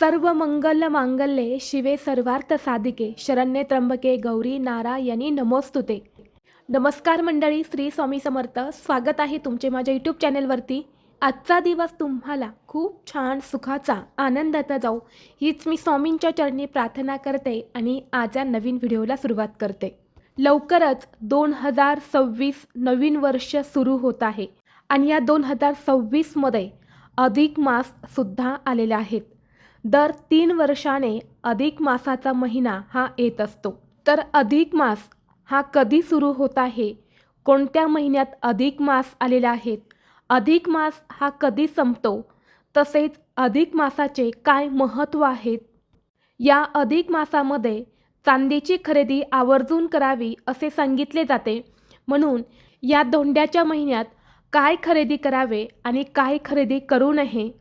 सर्व मंगल मांगल्ये शिवे सर्वार्थ साधिके शरण्ये त्र्यंबके गौरी नारायणी नमोस्तुते. नमस्कार मंडळी श्री स्वामी समर्थ. स्वागत आहे तुमचे माझ्या यूट्यूब चॅनलवरती. आजचा दिवस तुम्हाला खूप छान सुखाचा आनंदाचा जाऊ हीच मी स्वामींच्या चरणी प्रार्थना करते आणि आज या नवीन व्हिडिओला सुरुवात करते. लवकरच दोन हजार सव्वीस नवीन वर्ष सुरू होत आहे आणि या दोन हजार सव्वीसमध्ये अधिक माससुद्धा आलेले आहेत. दर तीन वर्षाने अधिक मासाचा महिना हा येत असतो. तर अधिक मास हा कधी सुरू होत आहे? कोणत्या महिन्यात अधिक मास आलेला आहेत? अधिक मास हा कधी संपतो? तसेच अधिक मासाचे काय महत्त्व आहेत? या अधिक मासामध्ये चांदीची खरेदी आवर्जून करावी असे सांगितले जाते. म्हणून या धोंड्याच्या महिन्यात काय खरेदी करावे आणि काय खरेदी करू नये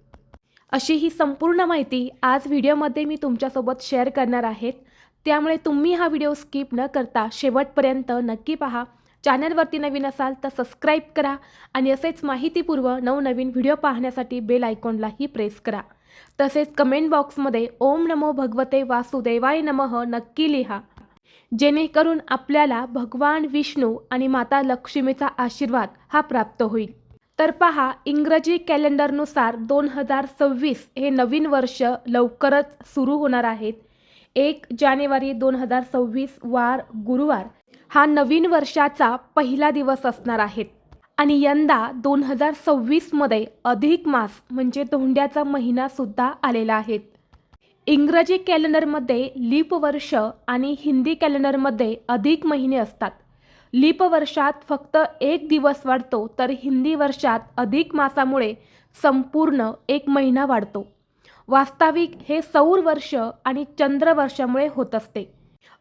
अशी ही संपूर्ण माहिती आज व्हिडिओमध्ये मी तुमच्यासोबत शेअर करणार आहेत. त्यामुळे तुम्ही हा व्हिडिओ स्किप न करता शेवटपर्यंत नक्की पहा. चॅनलवरती नवीन असाल तर सबस्क्राईब करा आणि असेच माहितीपूर्व नवनवीन व्हिडिओ पाहण्यासाठी बेल आयकॉनलाही प्रेस करा. तसेच कमेंट बॉक्समध्ये ओम नमो भगवते वासुदेवाय नमः नक्की लिहा. जेणेकरून आपल्याला भगवान विष्णू आणि माता लक्ष्मीचा आशीर्वाद हा प्राप्त होईल. तर पहा इंग्रजी कॅलेंडरनुसार दोन हजार सव्वीस हे नवीन वर्ष लवकरच सुरू होणार आहेत. एक जानेवारी दोन हजार सव्वीस वार गुरुवार हा नवीन वर्षाचा पहिला दिवस असणार आहेत आणि यंदा दोन हजार सव्वीसमध्ये अधिक मास म्हणजे धोंड्याचा महिनासुद्धा आलेला आहे. इंग्रजी कॅलेंडरमध्ये लीप वर्ष आणि हिंदी कॅलेंडरमध्ये अधिक महिने असतात. लीप वर्षात फक्त एक दिवस वाढतो तर हिंदी वर्षात अधिक मासामुळे संपूर्ण एक महिना वाढतो. वास्तविक हे सौर वर्ष आणि चंद्र वर्षामुळे होत असते.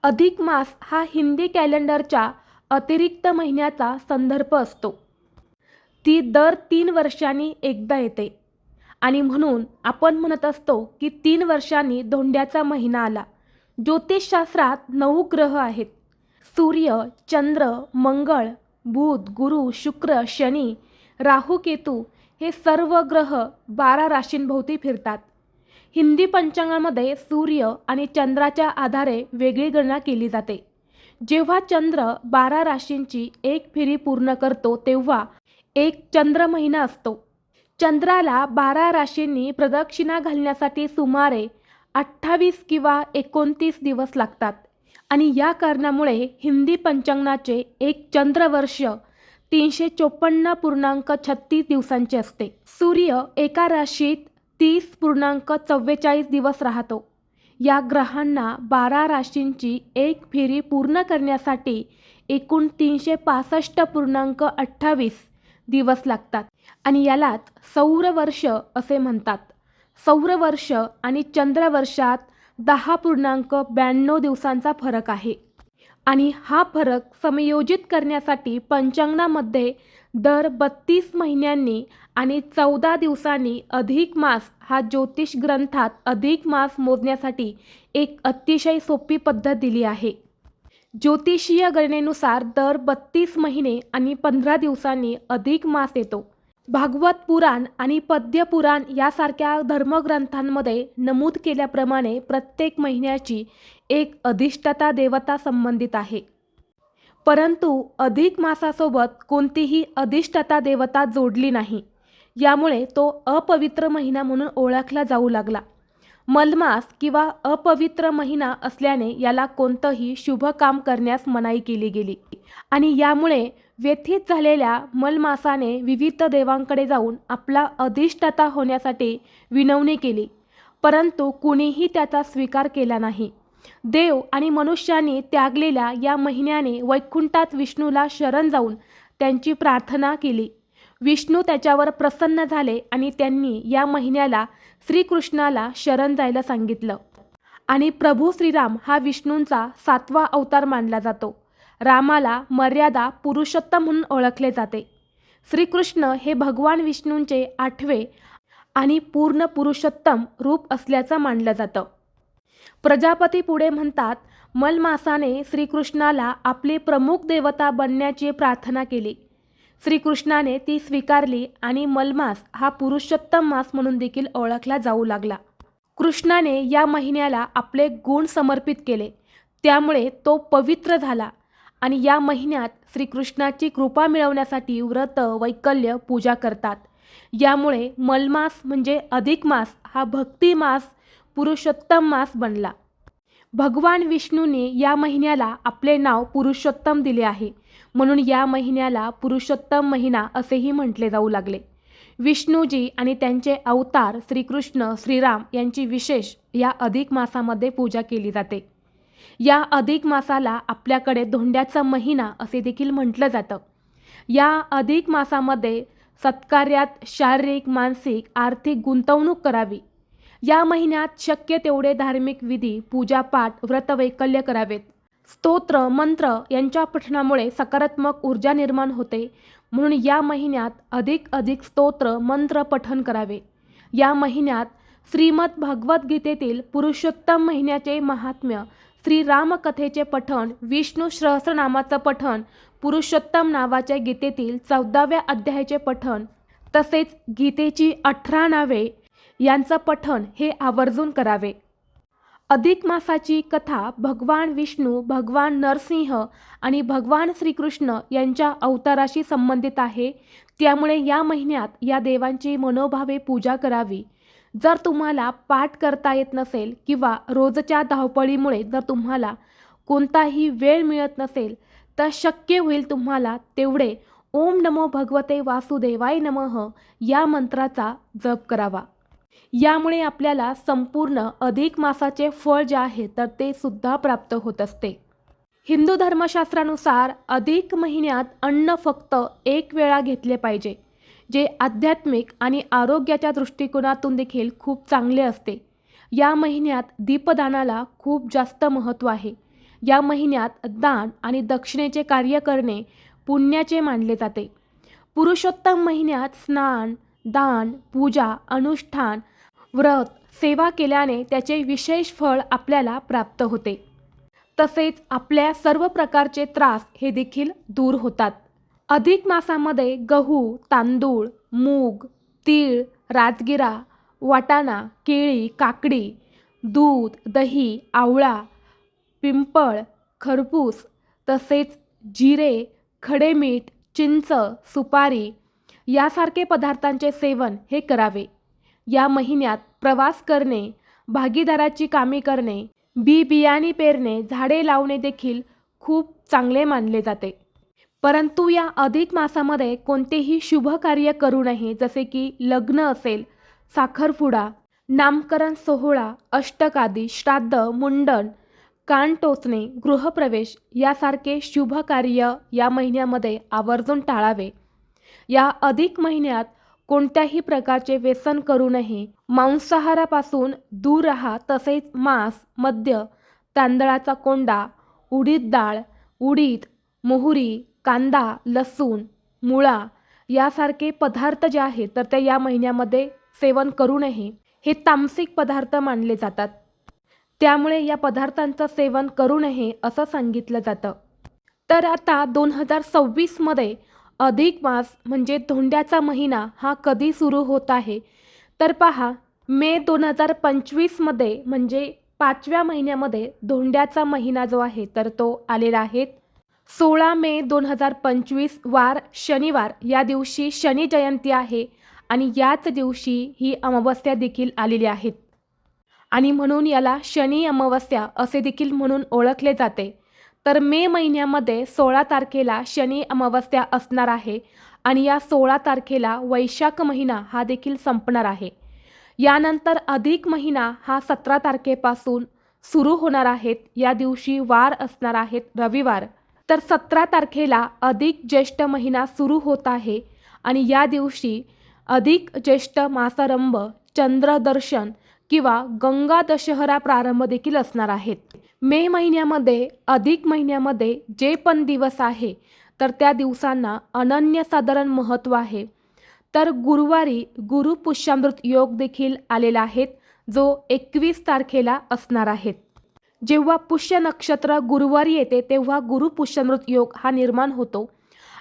अधिक मास हा हिंदी कॅलेंडरच्या अतिरिक्त महिन्याचा संदर्भ असतो. ती दर तीन वर्षांनी एकदा येते. आणि म्हणून आपण म्हणत असतो की तीन वर्षांनी धोंड्याचा महिना आला. ज्योतिषशास्त्रात नऊ ग्रह आहेत. सूर्य चंद्र मंगळ बुध गुरु शुक्र शनी राहू केतू हे सर्व ग्रह बारा राशींभोवती फिरतात. हिंदी पंचांगामध्ये सूर्य आणि चंद्राच्या आधारे वेगळी गणना केली जाते. जेव्हा चंद्र बारा राशींची एक फेरी पूर्ण करतो तेव्हा एक चंद्र महिना असतो. चंद्राला बारा राशींनी प्रदक्षिणा घालण्यासाठी सुमारे अठ्ठावीस किंवा एकोणतीस दिवस लागतात. आणि या कारणामुळे हिंदी पंचांगणाचे एक चंद्रवर्ष तीनशे चोपन्न पूर्णांक छत्तीस दिवसांचे असते. सूर्य एका राशीत तीस पूर्णांक चव्वेचाळीस दिवस राहतो. या ग्रहांना बारा राशींची एक फेरी पूर्ण करण्यासाठी एकूण तीनशे पासष्ट पूर्णांक अठ्ठावीस दिवस लागतात आणि यालाच सौरवर्ष असे म्हणतात. सौरवर्ष आणि चंद्रवर्षात दहा पूर्णांक ब्याण्णव दिवसांचा फरक आहे. आणि हा फरक समयोजित करण्यासाठी पंचांगणामध्ये दर बत्तीस महिन्यांनी आणि चौदा दिवसांनी अधिक मास हा ज्योतिष ग्रंथात अधिक मास मोजण्यासाठी एक अतिशय सोपी पद्धत दिली आहे. ज्योतिषीय गणनेनुसार दर बत्तीस महिने आणि पंधरा दिवसांनी अधिक मास येतो. भागवत पुराण आणि पद्य पुराण यासारख्या धर्मग्रंथांमध्ये नमूद केल्याप्रमाणे प्रत्येक महिन्याची एक अधिष्ठाता देवता संबंधित आहे. परंतु अधिक मासासोबत कोणतीही अधिष्ठाता देवता जोडली नाही. यामुळे तो अपवित्र महिना म्हणून ओळखला जाऊ लागला. मलमास किंवा अपवित्र महिना असल्याने याला कोणतंही शुभ काम करण्यास मनाई केली गेली. आणि यामुळे व्यथित झालेल्या मलमासाने विविध देवांकडे जाऊन आपला अधिष्ठाता होण्यासाठी विनवणी केली. परंतु कुणीही त्याचा स्वीकार केला नाही. देव आणि मनुष्याने त्यागलेल्या या महिन्याने वैकुंठात विष्णूला शरण जाऊन त्यांची प्रार्थना केली. विष्णू त्याच्यावर प्रसन्न झाले आणि त्यांनी या महिन्याला श्रीकृष्णाला शरण जायला सांगितलं. आणि प्रभू श्रीराम हा विष्णूंचा सातवा अवतार मानला जातो. रामाला मर्यादा पुरुषोत्तम म्हणून ओळखले जाते. श्रीकृष्ण हे भगवान विष्णूंचे आठवे आणि पूर्ण पुरुषोत्तम रूप असल्याचं मानलं जातं. प्रजापती पुढे म्हणतात मलमासाने श्रीकृष्णाला आपली प्रमुख देवता बनण्याची प्रार्थना केली. श्रीकृष्णाने ती स्वीकारली आणि मलमास हा पुरुषोत्तम मास म्हणून देखील ओळखला जाऊ लागला. कृष्णाने या महिन्याला आपले गुण समर्पित केले. त्यामुळे तो पवित्र झाला. आणि या महिन्यात श्रीकृष्णाची कृपा मिळवण्यासाठी व्रत वैकल्य पूजा करतात. यामुळे मलमास म्हणजे अधिक मास हा भक्ती मास पुरुषोत्तम मास बनला. भगवान विष्णूने या महिन्याला आपले नाव पुरुषोत्तम दिले आहे. म्हणून या महिन्याला पुरुषोत्तम महिना असेही म्हटले जाऊ लागले. विष्णूजी आणि त्यांचे अवतार श्रीकृष्ण श्रीराम यांची विशेष या अधिक मासामध्ये पूजा केली जाते. या अधिक मासाला आपल्याकडे धोंड्याचा महिना असे देखील म्हटलं जातं. या अधिक मासामध्ये सत्कार्यात शारीरिक मानसिक आर्थिक गुंतवणूक करावी. या महिन्यात शक्य तेवढे धार्मिक विधी पूजापाठ व्रतवैकल्य करावेत. स्तोत्र मंत्र यांच्या पठणामुळे सकारात्मक ऊर्जा निर्माण होते. म्हणून या महिन्यात अधिक अधिक स्तोत्र मंत्र पठन करावे. या महिन्यात श्रीमद भगवद्गीतेतील पुरुषोत्तम महिन्याचे महात्म्य श्रीरामकथेचे पठण विष्णू सहस्रनामाचं पठण पुरुषोत्तम नावाच्या गीतेतील चौदाव्या अध्यायाचे पठण तसेच गीतेची अठरा नावे यांचं पठण हे आवर्जून करावे. अधिक मासाची कथा भगवान विष्णू भगवान नरसिंह आणि भगवान श्रीकृष्ण यांच्या अवताराशी संबंधित आहे. त्यामुळे या महिन्यात या देवांची मनोभावे पूजा करावी. जर तुम्हाला पाठ करता येत नसेल किंवा रोजच्या धावपळीमुळे जर तुम्हाला कोणताही वेळ मिळत नसेल तर शक्य होईल तुम्हाला तेवढे ओम नमो भगवते वासुदेवाय नमः या मंत्राचा जप करावा. यामुळे आपल्याला संपूर्ण अधिक मासाचे फळ जे आहे तर ते सुद्धा प्राप्त होत असते. हिंदू धर्मशास्त्रानुसार अधिक महिन्यात अन्न फक्त एक वेळा घेतले पाहिजे. जे आध्यात्मिक आणि आरोग्याच्या दृष्टिकोनातून देखील खूप चांगले असते. या महिन्यात दीपदानाला खूप जास्त महत्त्व आहे. या महिन्यात दान आणि दक्षिणेचे कार्य करणे पुण्याचे मानले जाते. पुरुषोत्तम महिन्यात स्नान दान पूजा अनुष्ठान व्रत सेवा केल्याने त्याचे विशेष फळ आपल्याला प्राप्त होते. तसेच आपल्या सर्व प्रकारचे त्रास हे देखील दूर होतात. अधिक मासामध्ये गहू तांदूळ मूग तीळ राजगिरा वाटाणा केळी काकडी दूध दही आवळा पिंपळ खरपूस तसेच जिरे खडे मीठ चिंच सुपारी यासारखे पदार्थांचे सेवन हे करावे. या महिन्यात प्रवास करणे भागीदाराची कामे करणे बी बियाणे पेरणे झाडे लावणे देखील खूप चांगले मानले जाते. परंतु या अधिक मासामध्ये कोणतेही शुभ कार्य करू नये जसे की लग्न असेल साखरपुडा नामकरण सोहळा अष्टकादी श्राद्ध मुंडन कान टोचणे गृहप्रवेश यासारखे शुभ कार्य या महिन्यामध्ये आवर्जून टाळावे. या अधिक महिन्यात कोणत्याही प्रकारचे व्यसन करू नये मांसाहारापासून दूर राहा तसेच मांस मद्य तांदळाचा कोंडा उडीद डाळ उडीद मोहरी कांदा लसूण मुळा यासारखे पदार्थ जे आहेत तर ते या महिन्यामध्ये सेवन करू नये. हे तामसिक पदार्थ मानले जातात. त्यामुळे या पदार्थांचं सेवन करू नये असं सांगितलं जातं. तर आता दोन हजार सव्वीसमध्ये अधिक मास म्हणजे धोंड्याचा महिना हा कधी सुरू होत आहे? तर पहा मे दोन हजार पंचवीसमध्ये म्हणजे पाचव्या महिन्यामध्ये धोंड्याचा महिना जो आहे तर तो आलेला आहे सोळा मे दोन हजार पंचवीस वार शनिवार. या दिवशी शनी जयंती आहे आणि याच दिवशी ही अमावस्या देखील आलेली आहेत आणि म्हणून याला शनी अमावस्या असे देखील म्हणून ओळखले जाते. तर मे महिन्यामध्ये सोळा तारखेला शनी अमावस्या असणार आहे आणि या सोळा तारखेला वैशाख महिना हा देखील संपणार आहे. यानंतर अधिक महिना हा सतरा तारखेपासून सुरू होणार आहेत. या दिवशी वार असणार आहेत रविवार. तर सतरा तारखेला अधिक ज्येष्ठ महिना सुरू होत आहे आणि या दिवशी अधिक ज्येष्ठ मासारंभ चंद्रदर्शन किंवा गंगा दशहरा प्रारंभ देखील असणार आहेत. मे महिन्यामध्ये अधिक महिन्यामध्ये जे पण दिवस आहे तर त्या दिवसांना अनन्यसाधारण महत्त्व आहे. तर गुरुवारी गुरुपुष्यामृत योग देखील आलेला आहे जो एकवीस तारखेला असणार आहेत जेव्हा पुष्य नक्षत्र गुरुवारी येते तेव्हा गुरुपुष्यामृत योग हा निर्माण होतो.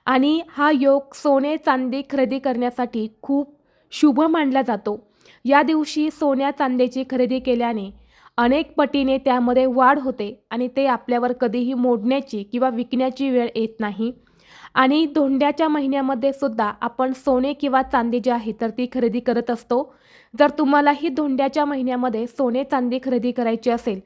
आणि हा योग सोने चांदी खरेदी करण्यासाठी खूप शुभ मानला जातो. या दिवशी सोन्या चांदीची खरेदी केल्याने अनेक पटीने त्यामध्ये वाढ होते आणि ते आपल्यावर कधीही मोडण्याची किंवा विकण्याची वेळ येत नाही. आणि धोंड्याच्या महिन्यामध्ये सुद्धा आपण सोने किंवा चांदी जी आहे तर ती खरेदी करत असतो. जर तुम्हालाही धोंड्याच्या महिन्यामध्ये सोने चांदी खरेदी करायची असेल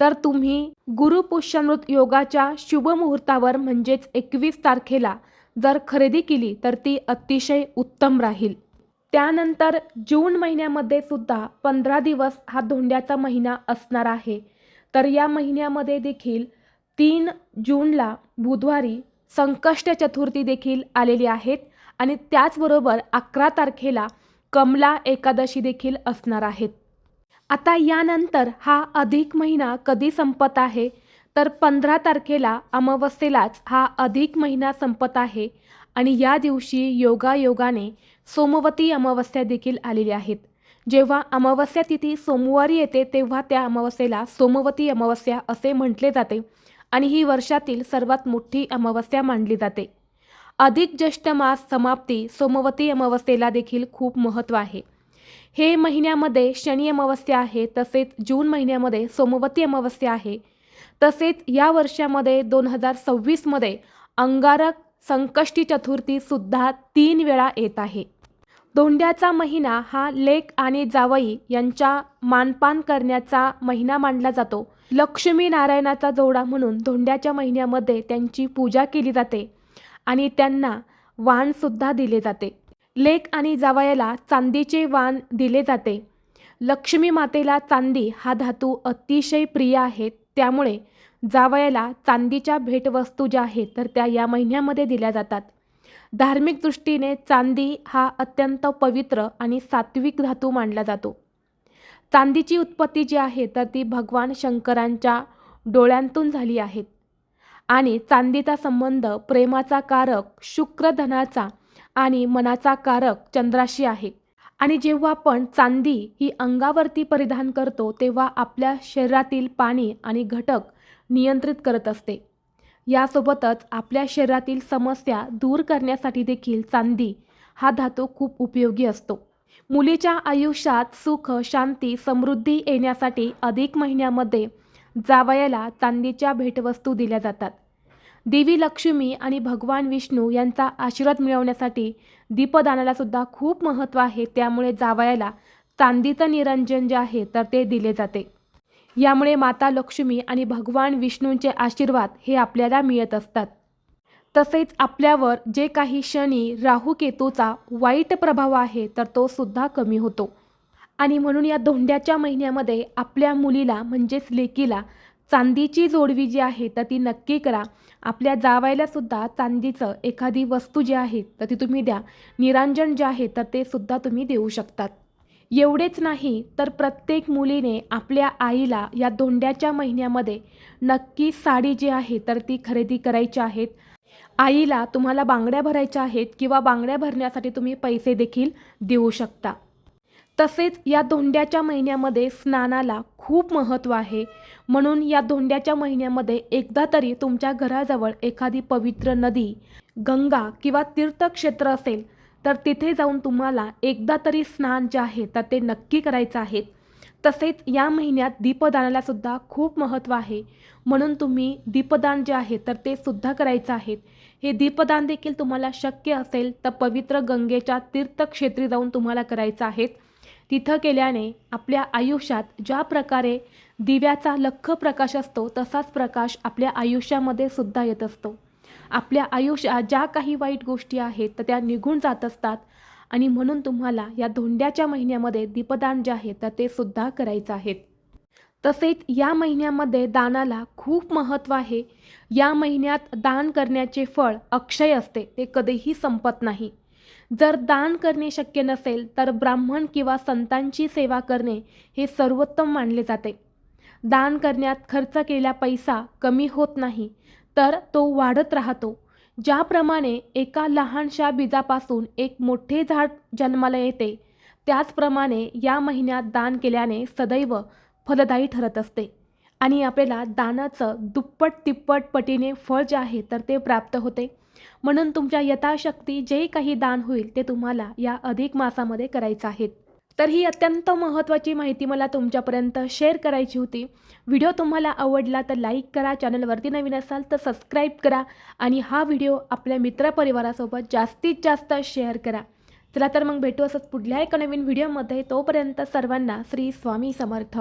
तर तुम्ही गुरुपुष्यमृत योगाच्या शुभ मुहूर्तावर म्हणजेच एकवीस तारखेला जर खरेदी केली तर ती अतिशय उत्तम राहील. त्यानंतर जून महिन्यामध्ये सुद्धा पंधरा दिवस हा धोंड्याचा महिना असणार आहे. तर या महिन्यामध्ये देखील तीन जूनला बुधवारी संकष्ट चतुर्थी देखील आलेली आहेत आणि त्याचबरोबर अकरा तारखेला कमला एकादशी देखील असणार आहेत. आता यानंतर हा अधिक महिना कधी संपत आहे? तर पंधरा तारखेला अमावस्येलाच हा अधिक महिना संपत आहे आणि या दिवशी योगायोगाने सोमवती अमावस्या देखील आलेल्या आहेत. जेव्हा अमावस्या तिथी सोमवारी येते तेव्हा त्या अमावस्येला सोमवती अमावस्या असे म्हटले जाते आणि ही वर्षातील सर्वात मोठी अमावस्या मानली जाते. अधिक ज्येष्ठ मास समाप्ती सोमवती अमावस्येला देखील खूप महत्त्व आहे. हे महिन्यामध्ये शनी अमावस्या आहे तसेच जून महिन्यामध्ये सोमवती अमावस्या आहे. तसेच या वर्षामध्ये दोन हजार सव्वीसमध्ये अंगारक संकष्टी चतुर्थीसुद्धा तीन वेळा येत आहे. धोंड्याचा महिना हा लेक आणि जावई यांच्या मानपान करण्याचा महिना मानला जातो. लक्ष्मी नारायणाचा जोडा म्हणून धोंड्याच्या महिन्यामध्ये त्यांची पूजा केली जाते आणि त्यांना वाणसुद्धा दिले जाते. लेक आणि जावयाला चांदीचे वाण दिले जाते. लक्ष्मी मातेला चांदी हा धातू अतिशय प्रिय आहे. त्यामुळे जावयाला चांदीच्या भेटवस्तू ज्या आहेत तर त्या या महिन्यामध्ये दिल्या जातात. धार्मिक दृष्टीने चांदी हा अत्यंत पवित्र आणि सात्विक धातू मानला जातो. चांदीची उत्पत्ती जी आहे तर ती भगवान शंकरांच्या डोळ्यांतून झाली आहेत आणि चांदीचा संबंध प्रेमाचा कारक शुक्रधनाचा आणि मनाचा कारक चंद्राशी आहे. आणि जेव्हा आपण चांदी ही अंगावरती परिधान करतो तेव्हा आपल्या शरीरातील पाणी आणि घटक नियंत्रित करत असते. यासोबतच आपल्या शरीरातील समस्या दूर करण्यासाठी देखील चांदी हा धातू खूप उपयोगी असतो. मुलीच्या आयुष्यात सुख शांती समृद्धी येण्यासाठी अधिक महिन्यामध्ये जावयाला चांदीच्या भेटवस्तू दिल्या जातात. देवी लक्ष्मी आणि भगवान विष्णू यांचा आशीर्वाद मिळवण्यासाठी दीपदानाला सुद्धा खूप महत्त्व आहे. त्यामुळे जावयाला चांदीचं निरंजन जे आहे तर ते दिले जाते. यामुळे माता लक्ष्मी आणि भगवान विष्णूंचे आशीर्वाद हे आपल्याला मिळत असतात. तसेच आपल्यावर जे काही शनी राहू केतूचा वाईट प्रभाव आहे तर तो सुद्धा कमी होतो. आणि म्हणून या धोंड्याच्या महिन्यामध्ये आपल्या मुलीला म्हणजेच लेकीला चांदीची जोडवी जी आहे तर ती नक्की करा. आपल्या जावायला सुद्धा चांदीचं एखादी वस्तू जी आहे तर ती तुम्ही द्या. निरांजन जे आहे तर ते सुद्धा तुम्ही देऊ शकतात. एवढेच नाही तर प्रत्येक मुलीने आपल्या आईला या धोंड्याच्या महिन्यामध्ये नक्की साडी जी आहे तर ती खरेदी करायची आहेत. आईला तुम्हाला बांगड्या भरायच्या आहेत किंवा बांगड्या भरण्यासाठी तुम्ही पैसे देखील देऊ शकता. तसेच या धोंड्याच्या महिन्यामध्ये स्नानाला खूप महत्त्व आहे. म्हणून या धोंड्याच्या महिन्यामध्ये एकदा तरी तुमच्या घराजवळ एखादी पवित्र नदी गंगा किंवा तीर्थक्षेत्र असेल तर तिथे जाऊन तुम्हाला एकदा तरी स्नान जे आहे तर ते नक्की करायचं आहे. तसेच या महिन्यात दीपदानाला सुद्धा खूप महत्त्व आहे. म्हणून तुम्ही दीपदान जे आहे तर ते सुद्धा करायचं आहे. हे दीपदान देखील तुम्हाला शक्य असेल तर पवित्र गंगेच्या तीर्थक्षेत्री जाऊन तुम्हाला करायचं आहे. तिथं केल्याने आपल्या आयुष्यात ज्या प्रकारे दिव्याचा लख प्रकाश असतो तसाच प्रकाश आपल्या आयुष्यामध्ये सुद्धा येत असतो. आपल्या आयुष्यात ज्या काही वाईट गोष्टी आहेत तर त्या निघून जात असतात. आणि म्हणून तुम्हाला या धोंड्याच्या महिन्यामध्ये दीपदान जे आहे तर ते सुद्धा करायचं आहे. तसेच या महिन्यामध्ये दानाला खूप महत्त्व आहे. या महिन्यात दान करण्याचे फळ अक्षय असते ते कधीही संपत नाही. जर दान करणे शक्य नसेल तर ब्राह्मण किंवा संतांची सेवा करणे हे सर्वोत्तम मानले जाते. दान करण्यात खर्च केला पैसा कमी होत नाही तर तो वाढत राहतो. ज्याप्रमाणे एका लहानशा बीजापासून एक मोठे झाड जन्माला येते त्याचप्रमाणे या महिन्यात दान केल्याने सदैव फलदायी ठरत असते. आणि आपल्याला दानाचं दुप्पट तिप्पट पटीने फळ जे आहे तर ते प्राप्त होते. म्हणून तुमच्या यथाशक्ती जे काही दान होईल ते तुम्हाला या अधिक मासामध्ये करायचं आहे. तर ही अत्यंत महत्त्वाची माहिती मला तुमच्यापर्यंत शेअर करायची होती. व्हिडिओ तुम्हाला आवडला तर लाईक करा चॅनलवरती नवीन असाल तर सबस्क्राईब करा आणि हा व्हिडिओ आपल्या मित्रपरिवारासोबत जास्तीत जास्त शेअर करा. चला तर मग भेटू असंच पुढल्या एका नवीन व्हिडिओमध्ये तोपर्यंत सर्वांना श्री स्वामी समर्थ.